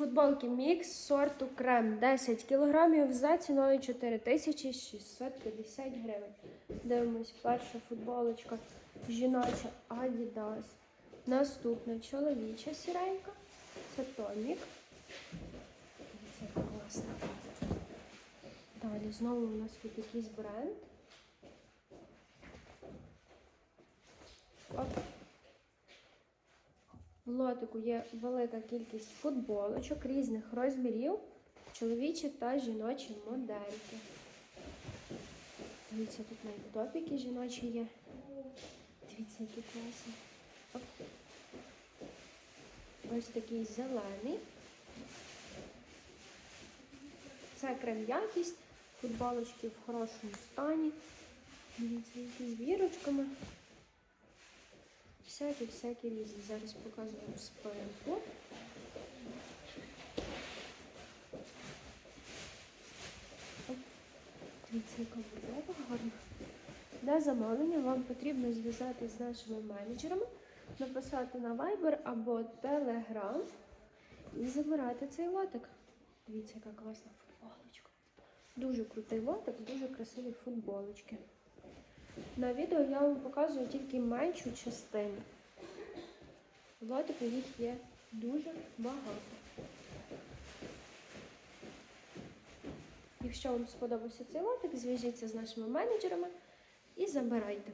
Футболки мікс сорту крем 10 кг за ціною 4650 гривень. Дивимось, перша футболочка жіноча Adidas. Наступна чоловіча сіренька. Це Томік. Це класно. Далі знову у нас тут якийсь бренд. Оп. В лотику є велика кількість футболочок різних розмірів, чоловічі та жіночі модельки. Дивіться, тут навіть топіки жіночі є. Дивіться, які класні. Ось такий зелений. Це крем якість, футболочки в хорошому стані. Дивіться, які з вірочками. Всякі, всякі різні. Зараз показую спинку. Дивіться, яка будова гарна. Для замовлення вам потрібно зв'язатися з нашими менеджерами, написати на Viber або Telegram і забирати цей лотик. Дивіться, яка класна футболочка. Дуже крутий лотик, дуже красиві футболочки. На відео я вам показую тільки меншу частину. В лотику їх є дуже багато. Якщо вам сподобався цей лотик, зв'яжіться з нашими менеджерами і забирайте.